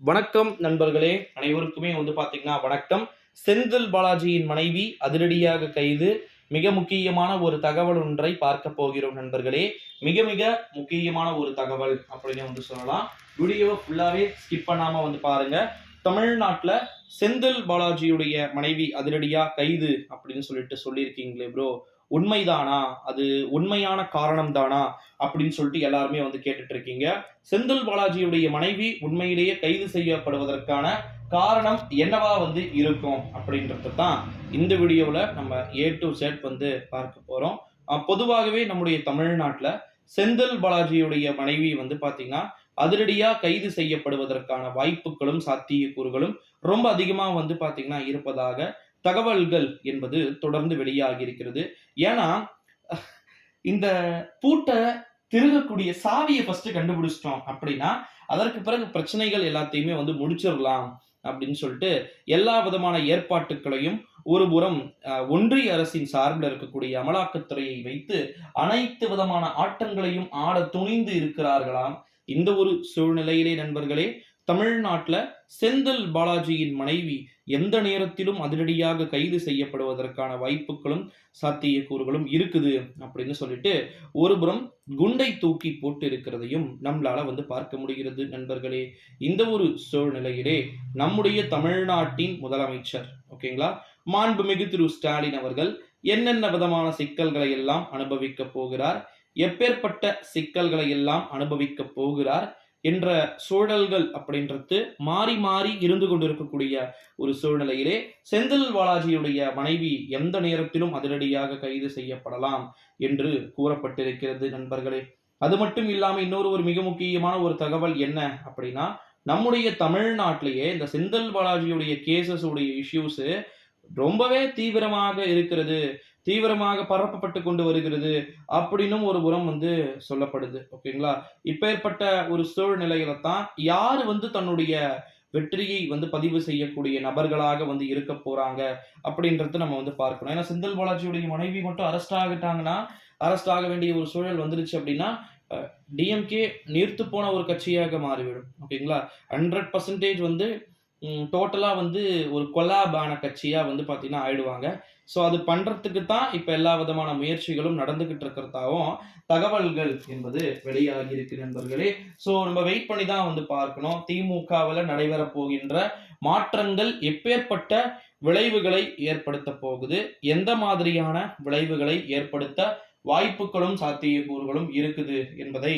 வணக்கம் நண்பர்களே அனைவருக்குமே வந்து பாத்தீங்கன்னா வணக்கம். செந்தில் பாலாஜியின் மனைவி அதிரடியாக கைது. மிக முக்கியமான ஒரு தகவல் ஒன்றை பார்க்க போகிறோம் நண்பர்களே. மிக மிக முக்கியமான ஒரு தகவல் அப்படின்னு வந்து சொல்லலாம். வீடியோவை ஃபுல்லாவே ஸ்கிப் பண்ணாம வந்து பாருங்க. தமிழ்நாட்டில் செந்தில் பாலாஜியுடைய மனைவி அதிரடியாக கைது அப்படின்னு சொல்லிட்டு சொல்லியிருக்கீங்களே ப்ரோ உண்மைதானா? அது உண்மையான காரணம் தானா அப்படின்னு சொல்லிட்டு எல்லாருமே வந்து கேட்டுட்டு இருக்கீங்க செந்தில் பாலாஜியுடைய மனைவி உண்மையிலேயே கைது செய்யப்படுவதற்கான காரணம் என்னவா வந்து இருக்கும் அப்படின்றது தான் இந்த வீடியோவில் நம்ம ஏ டு செட் வந்து பார்க்க போகிறோம் பொதுவாகவே நம்முடைய தமிழ்நாட்டில் செந்தில் பாலாஜியுடைய மனைவி வந்து பார்த்தீங்கன்னா அதிரடியாக கைது செய்யப்படுவதற்கான வாய்ப்புகளும் சாத்தியக்கூறுகளும் ரொம்ப அதிகமாக வந்து பார்த்தீங்கன்னா இருப்பதாக தகவல்கள் என்பது தொடர்ந்து வெளியாகி இருக்கிறது ஏன்னா இந்த பூட்டை திருகக்கூடிய சாவியை ஃபர்ஸ்ட் கண்டுபிடிச்சிட்டோம் அப்படின்னா அதற்கு பிறகு பிரச்சனைகள் எல்லாத்தையுமே வந்து முடிச்சிடலாம் அப்படின்னு சொல்லிட்டு எல்லா விதமான ஏற்பாட்டுகளையும் ஒரு புறம் ஒன்றிய அரசின் சார்பில் இருக்கக்கூடிய அமலாக்கத்துறையை வைத்து அனைத்து விதமான ஆட்டங்களையும் ஆட துணிந்து இருக்கிறார்களாம். இந்த ஒரு சூழ்நிலையிலே நண்பர்களே தமிழ்நாட்டில் செந்தில் பாலாஜியின் மனைவி எந்த நேரத்திலும் அதிரடியாக கைது செய்யப்படுவதற்கான வாய்ப்புகளும் சாத்தியக்கூறுகளும் இருக்குது அப்படின்னு சொல்லிட்டு ஒருபுறம் குண்டை தூக்கி போட்டு இருக்கிறதையும் நம்மளால வந்து பார்க்க முடிகிறது நண்பர்களே. இந்த ஒரு சூழ்நிலையிலே நம்முடைய தமிழ்நாட்டின் முதலமைச்சர் ஓகேங்களா? மாண்புமிகு திரு ஸ்டாலின் அவர்கள் என்னென்ன விதமான சிக்கல்களை எல்லாம் அனுபவிக்க போகிறார்? எப்பேற்பட்ட சிக்கல்களை எல்லாம் அனுபவிக்க போகிறார்? என்ற சூழல்கள் அப்படின்றது மாறி மாறி இருந்து கொண்டிருக்கக்கூடிய ஒரு சூழ்நிலையிலே செந்தில் பாலாஜியுடைய மனைவி எந்த நேரத்திலும் அதிரடியாக கைது செய்யப்படலாம் என்று கூறப்பட்டிருக்கிறது நண்பர்களே. அது மட்டும் இல்லாமல் இன்னொரு ஒரு மிக முக்கியமான ஒரு தகவல் என்ன அப்படின்னா நம்முடைய தமிழ்நாட்டிலேயே இந்த செந்தில் பாலாஜியுடைய கேசஸ் உடைய இஷ்யூஸு ரொம்பவே தீவிரமாக இருக்கிறது. தீவிரமாக பரப்பப்பட்டு கொண்டு வருகிறது அப்படின்னும் ஒரு புறம் வந்து சொல்லப்படுது. ஓகேங்களா? இப்பேற்பட்ட ஒரு சூழ்நிலையில தான் யார் வந்து தன்னுடைய வெற்றியை வந்து பதிவு செய்யக்கூடிய நபர்களாக வந்து இருக்க போறாங்க அப்படின்றத நம்ம வந்து பார்க்கணும். ஏன்னா செந்தில் பாலாஜியுடைய மனைவி மட்டும் அரெஸ்ட் ஆகிட்டாங்கன்னா அரெஸ்ட் ஆக வேண்டிய ஒரு சூழல் வந்துருச்சு அப்படின்னா டிஎம்கே நீர்த்து போன ஒரு கட்சியாக மாறிவிடும். ஓகேங்களா? ஹண்ட்ரட் பர்சன்டேஜ் வந்து டோட்டலாக வந்து ஒரு கொலாபான கட்சியாக வந்து பார்த்தீங்கன்னா ஆயிடுவாங்க. ஸோ அது பண்ணுறதுக்கு தான் இப்போ எல்லா விதமான முயற்சிகளும் நடந்துக்கிட்டு இருக்கிறதாவும் தகவல்கள் என்பது வெளியாகி இருக்கு நண்பர்களே. ஸோ நம்ம வெயிட் பண்ணி தான் வந்து பார்க்கணும். திமுகவில் நடைபெற போகின்ற மாற்றங்கள் எப்பேற்பட்ட விளைவுகளை ஏற்படுத்த போகுது? எந்த மாதிரியான விளைவுகளை ஏற்படுத்த வாய்ப்புகளும் சாத்தியக்கூறுகளும் இருக்குது என்பதை